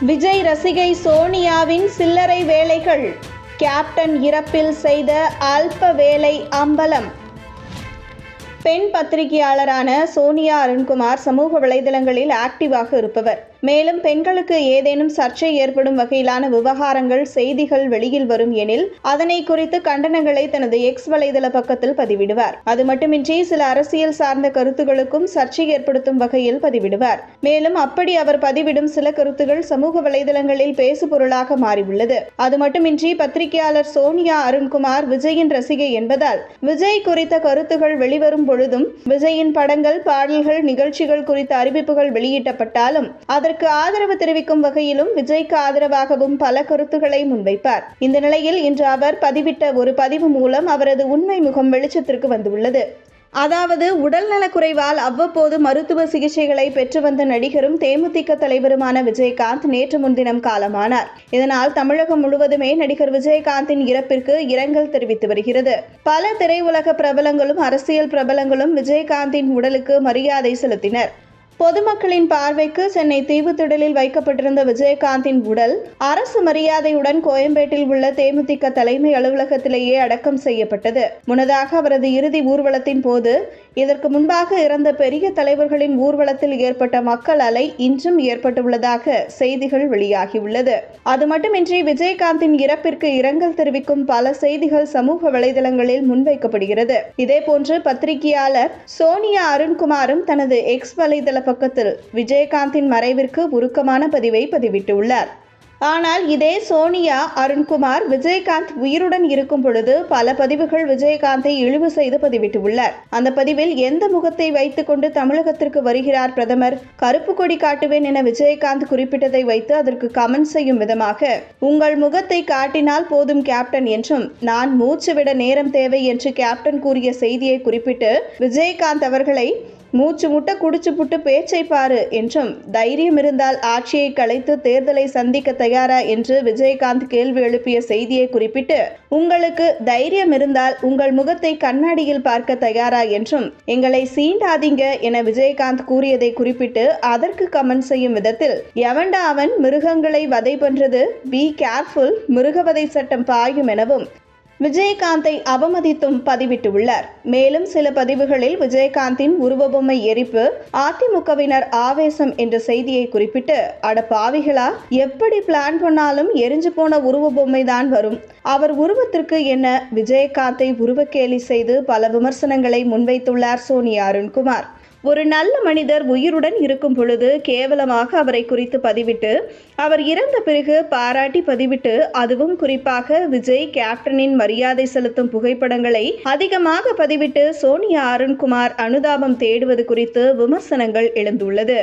விஜய் ரசிகை சோனியாவின் சில்லறை வேலைகள். கேப்டன் இறப்பில் செய்த அல்ப வேலை அம்பலம். பெண் பத்திரிகையாளரான சோனியா அருண்குமார் சமூக வலைதளங்களில் ஆக்டிவாக இருப்பவர். மேலும் பெண்களுக்கு ஏதேனும் சர்ச்சை ஏற்படும் வகையிலான விவகாரங்கள் செய்திகள் வெளியில் வரும் எனில் அதனை குறித்து கண்டனங்களை தனது எக்ஸ் வலைதள பக்கத்தில் பதிவிடுவார். அது மட்டுமின்றி சில அரசியல் சார்ந்த கருத்துகளுக்கும் சர்ச்சை ஏற்படுத்தும் வகையில் பதிவிடுவார். மேலும் அப்படி அவர் பதிவிடும் சில கருத்துகள் சமூக வலைதளங்களில் பேசுபொருளாக மாறியுள்ளது. அது மட்டுமின்றி பத்திரிகையாளர் சோனியா அருண்குமார் விஜயின் ரசிகை என்பதால் விஜய் குறித்த கருத்துகள் வெளிவரும் பொழுதும் விஜயின் படங்கள் பாடல்கள் நிகழ்ச்சிகள் குறித்த அறிவிப்புகள் வெளியிட்டப்பட்டாலும் அதற்கு ஆதரவு தெரிவிக்கும் வகையிலும் விஜய்க்கு ஆதரவாகவும் பல கருத்துக்களை முன்வைப்பார். இந்த நிலையில் இன்று அவர் பதிவிட்ட ஒரு பதிவு மூலம் அவரது உண்மை முகம் வெளிச்சத்திற்கு வந்துள்ளது. அதாவது உடல்நலக்குறைவால் அவ்வப்போது மருத்துவ சிகிச்சைகளை பெற்று வந்த நடிகரும் தேமுதிக தலைவருமான விஜயகாந்த் நேற்று முன்தினம் காலமானார். இதனால் தமிழகம் முழுவதுமே நடிகர் விஜயகாந்தின் இறப்பிற்கு இரங்கல் தெரிவித்து வருகிறது. பல திரையுலக பிரபலங்களும் அரசியல் பிரபலங்களும் விஜயகாந்தின் உடலுக்கு மரியாதை செலுத்தினர். பொதுமக்களின் பார்வைக்கு சென்னை தீவுத்திடலில் வைக்கப்பட்டிருந்த விஜயகாந்தின் உடல் அரசு மரியாதையுடன் கோயம்பேட்டில் உள்ள தேமுதிக தலைமை அலுவலகத்திலேயே அடக்கம் செய்யப்பட்டது. முன்னதாக அவரது இறுதி ஊர்வலத்தின் போது இதற்கு முன்பாக இறந்த பெரிய தலைவர்களின் ஊர்வலத்தில் ஏற்பட்ட மக்கள் அலை இன்றும் ஏற்பட்டுள்ளதாக செய்திகள் வெளியாகியுள்ளது. அது மட்டுமின்றி விஜயகாந்தின் இறப்பிற்கு இரங்கல் தெரிவிக்கும் பல செய்திகள் சமூக வலைதளங்களில் முன்வைக்கப்படுகிறது. இதேபோன்று பத்திரிகையாளர் சோனியா அருண்குமாரும் தனது எக்ஸ் வலைதள பக்கத்தில் விஜயகாந்தின் மறைவிற்கு உருக்கமான பதிவை பதிவிட்டுள்ளார். ஆனால் இதே சோனியா அருண்குமார் விஜயகாந்த் உயிருடன் இருக்கும் பொழுது பல பதிவுகள் விஜயகாந்தை இழிவு செய்து பதிவிட்டுள்ளார். அந்த பதிவில் எந்த முகத்தை வைத்துக்கொண்டு தமிழகத்திற்கு வருகிறார் பிரதமர்? கருப்பு கொடி காட்டுவேன் என விஜயகாந்த் குறிப்பிட்டதை வைத்து அதற்கு கமெண்ட் செய்யும் விதமாக உங்கள் முகத்தை காட்டினால் போதும் கேப்டன் என்றும் நான் மூச்சு விட நேரம் தேவை என்று கேப்டன் கூறிய செய்தியை குறிப்பிட்டு விஜயகாந்த் அவர்களை மூச்சு முட்ட குடிச்சு புட்டு பேச்சை பாரு என்றும் தைரியம் இருந்தால் ஆட்சியை கலைத்து தேர்தலை சந்திக்க தயாரா என்று விஜயகாந்த் கேள்வி எழுப்பிய செய்தியை குறிப்பிட்டு உங்களுக்கு தைரியம் இருந்தால் உங்கள் முகத்தை கண்ணாடியில் பார்க்க தயாரா என்றும் எங்களை சீண்டாதீங்க என விஜயகாந்த் கூறியதை குறிப்பிட்டு அதற்கு கமெண்ட் செய்யும் விதத்தில் எவன்டா அவன் மிருகங்களை வதை பண்றது? பி கேர்ஃபுல் மிருகவதை சட்டம் பாயும் எனவும் விஜயகாந்தை அவமதித்தும் பதிவிட்டுள்ளார். மேலும் சில பதிவுகளில் விஜயகாந்தின் உருவபொம்மை எரிப்பு அதிமுகவினர் ஆவேசம் என்ற செய்தியை குறிப்பிட்டு அட பாவிகளா எப்படி பிளான் பண்ணாலும் எரிஞ்சு போன உருவபொம்மை தான் வரும். அவர் உருவத்திற்கு என்ன? விஜயகாந்தை உருவக்கேலி செய்து பல விமர்சனங்களை முன்வைத்துள்ளார் சோனியா அருண்குமார். ஒரு நல்ல மனிதர் உயிருடன் இருக்கும் பொழுது கேவலமாக அவரை குறித்து பதிவிட்டு அவர் இறந்த பிறகு பாராட்டி பதிவிட்டு அதுவும் குறிப்பாக விஜய் கேப்டனின் மரியாதை செலுத்தும் புகைப்படங்களை அதிகமாக பதிவிட்டு சோனியா அருண்குமார் அனுதாபம் தேடுவது குறித்து விமர்சனங்கள் எழுந்துள்ளது.